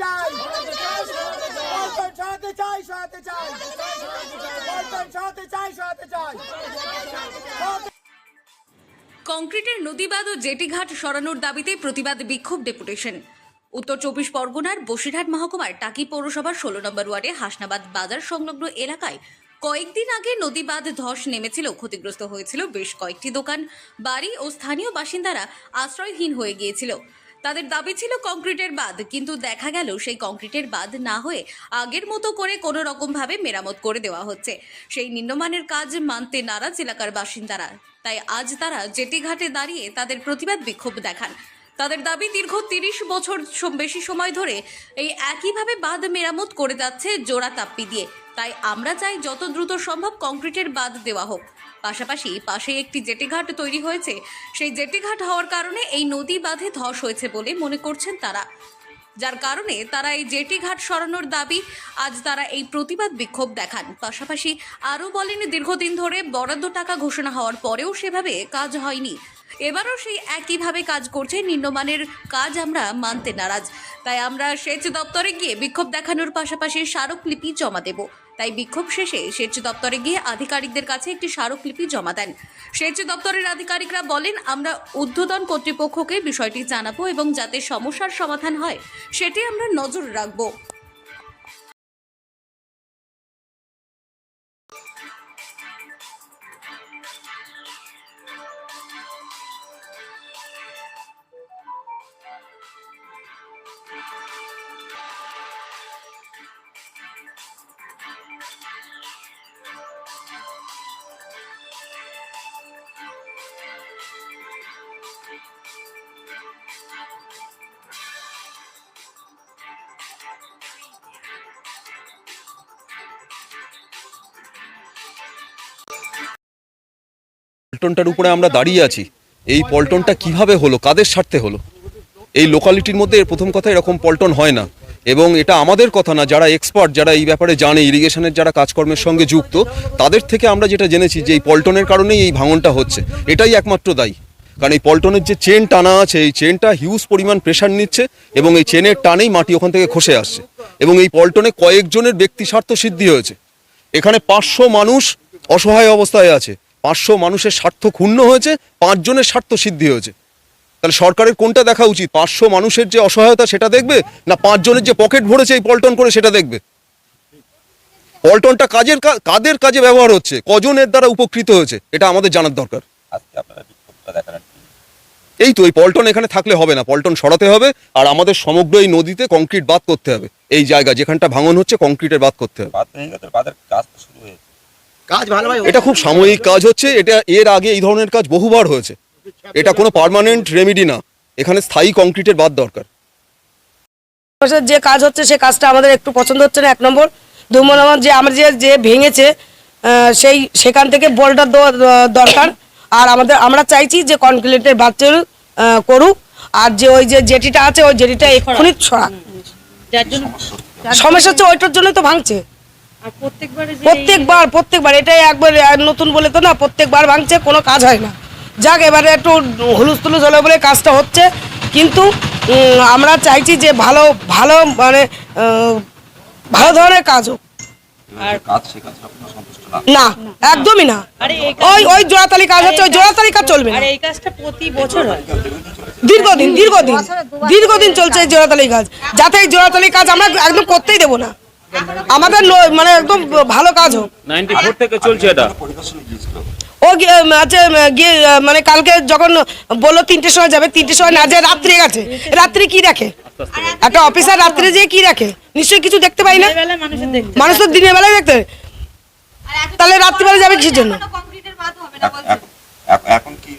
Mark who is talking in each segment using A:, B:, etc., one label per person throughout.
A: চাই। চাই সরাতে চাই। চাই সরাতে চাই।
B: কংক্রিটের নদীবাদ ও জেটিঘাট সরানোর দাবিতে প্রতিবাদ বিক্ষোভ ডেপুটেশন। উত্তর চব্বিশ পরগনার বসিরহাট মহকুমার টাকি পৌরসভার ষোলো নম্বর ওয়ার্ডে হাসনাবাদ বাজার সংলগ্ন এলাকায় কয়েকদিন আগে নদীবাঁধ ধস নেমেছিল, ক্ষতিগ্রস্ত হয়েছিল বেশ কয়েকটি দোকান, বাড়ি ও স্থানীয় বাসিন্দারা আশ্রয়হীন হয়ে গিয়েছিল। তাদের দাবি ছিল কংক্রিটের বাঁধ, কিন্তু দেখা গেল সেই কংক্রিটের বাঁধ না হয়ে আগের মতো করে কোনো রকমভাবে মেরামত করে দেওয়া হচ্ছে। সেই নিম্নমানের কাজ মানতে নারাজ এলাকার বাসিন্দারা। তাই আজ তারা জেটিঘাটে দাঁড়িয়ে তাদের প্রতিবাদ বিক্ষোভ দেখান। তাদের দাবি দীর্ঘ তিরিশ বছর বেশি সময় ধরে এই একইভাবে বাঁধ মেরামত করে যাচ্ছে জোড়া তাপ্পি দিয়ে। তাই আমরা চাই যত দ্রুত সম্ভব কংক্রিটের বাঁধ দেওয়া হোক। পাশাপাশি পাশে একটি জেটিঘাট তৈরি হয়েছে। সেই জেটিঘাট হওয়ার কারণে এই নদী বাঁধে ধস হয়েছে বলে মনে করছেন তারা। যার কারণে তারা এই জেটি ঘাট সরানোর দাবি, আজ তারা এই প্রতিবাদ বিক্ষোভ দেখান। পাশাপাশি আরও বলেন, দীর্ঘদিন ধরে বরাদ্দ টাকা ঘোষণা হওয়ার পরেও সেভাবে কাজ হয়নি। এবারও সেই একইভাবে কাজ করছে, নিম্নমানের কাজ আমরা মানতে নারাজ। তাই আমরা সেচ দপ্তরে গিয়ে বিক্ষোভ দেখানোর পাশাপাশি স্মারকলিপি জমা দেব। তাই বিক্ষোভ শেষে সেচ দপ্তরে গিয়ে আধিকারিকদের কাছে একটি স্মারকলিপি জমা দেন। সেচ দপ্তরের আধিকারিকরা বলেন, আমরা ঊর্ধ্বতন কর্তৃপক্ষকে বিষয়টি জানাব এবং যাতে সমস্যার সমাধান হয়, সেটি আমরা নজর রাখব।
C: পল্টনটার উপরে আমরা দাঁড়িয়ে আছি। এই পল্টনটা কীভাবে হলো? কাদের স্বার্থে হলো? এই লোকালিটির মধ্যে প্রথম কথা এরকম পল্টন হয় না। এবং এটা আমাদের কথা না, যারা এক্সপার্ট যারা এই ব্যাপারে জানে ইরিগেশনের যারা কাজকর্মের সঙ্গে যুক্ত, তাদের থেকে আমরা যেটা জেনেছি যে এই পল্টনের কারণেই এই ভাঙনটা হচ্ছে। এটাই একমাত্র দায়ী। কারণ এই পল্টনের যে চেন টানা আছে, এই চেনটা হিউজ পরিমাণ প্রেশার নিচ্ছে এবং এই চেনের টানেই মাটি ওখান থেকে খসে আসছে। এবং এই পল্টনে কয়েকজনের ব্যক্তি স্বার্থ সিদ্ধি হয়েছে। এখানে পাঁচশো মানুষ অসহায় অবস্থায় আছে। পাঁচশো মানুষের স্বার্থ ক্ষুণ্ণ হয়েছে পাঁচজনের স্বার্থ সিদ্ধি হয়েছে। তাহলে সরকারের কোনটা দেখা উচিত? পাঁচশো মানুষের যে অসহায়তা সেটা দেখবে না পাঁচজনের যে পকেট ভরেছে এই পল্টন করে সেটা দেখবে? পল্টনটা কাজের কাদের কাজে ব্যবহার হচ্ছে? কজনের দ্বারা উপকৃত হয়েছে? এটা আমাদের জানার দরকার। এই তো এই পল্টন এখানে থাকলে হবে না। পল্টন সরাতে হবে আর আমাদের সমগ্র এই নদীতে কংক্রিট বাদ করতে হবে। এই জায়গা যেখানটা ভাঙন হচ্ছে কংক্রিটের বাদ করতে হবে।
D: বাদ কাজ শুরু হয়েছে।
A: কাজ
C: এটা খুব সাময়িক কাজ হচ্ছে এটা এর আগে এই ধরনের কাজ বহুবার হয়েছে। এটা কোনো পার্মানেন্ট রেমিডি না। এখানে স্থায়ী কংক্রিটের বাদ দরকার।
E: যে কাজ হচ্ছে সে কাজটা আমাদের একটু পছন্দ হচ্ছে না এক নম্বর। দু নম্বর যে আমরা যে যে ভেঙেছে সেই সেখান থেকে বলটা দেওয়া দরকার। আর আমাদের আমরা চাইছি যে কনক্রিটের বাচ্চা করুক। আর যে ওই যে জেটিটা আছে ওই জেটিটা এক্ষুনি ছড়া সমস্যা হচ্ছে ওইটার জন্যই তো ভাঙছে।
F: প্রত্যেকবারে যে
E: প্রত্যেকবার প্রত্যেকবার এটাই একবার নতুন বলে তো না প্রত্যেকবার ভাঙছে কোনো কাজ হয় না। যাক এবারে একটু হুলুস তুলুস হলো বলে কাজটা হচ্ছে। কিন্তু আমরা চাইছি যে ভালো ভালো মানে ভালো ধরনের কাজ হোক।
D: আর কাজ সে কাজ আপনারা সন্তুষ্ট না?
E: না একদমই না। ওই ওই জোড়াতালি কাজ হচ্ছে ওই জোড়াতালি কাজ চলবে না।
F: এই কাজটা প্রতি বছর হয়।
E: দীর্ঘদিন দীর্ঘদিন দীর্ঘদিন চলছে এই জোড়াতালি কাজ। যাতে এই জোড়াতালি কাজ আমরা একদম করতেই দেবো না। আমাদের নো- মানে একদম ভালো কাজ হোক।
G: নাইনটি ফোর থেকে চলছে এটা।
E: ও আছে গিয়ে মানে কালকে যখন বলল তিনটের সময় যাবে তিনটের সময় না যায় রাত্রে গেছে। রাত্রে কি রাখে একটা অফিসার রাত্রে যেয়ে কি রাখে নিশ্চয়ই কিছু দেখতে পাই না?
F: বেলা মানুষের দেখতে
E: মানুষ তো দিনের বেলায় দেখতে। তাহলে রাত্রিবেলা যাবে কিসের জন্য?
D: এখন- কি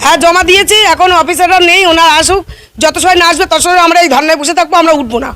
E: হ্যাঁ জমা দিয়েছি এখন অফিসাররা নেই ওনার আসুক। যত সময় না আসবে তত সময় আমরা এই ধর্নায় বসে থাকব আমরা উঠবো না।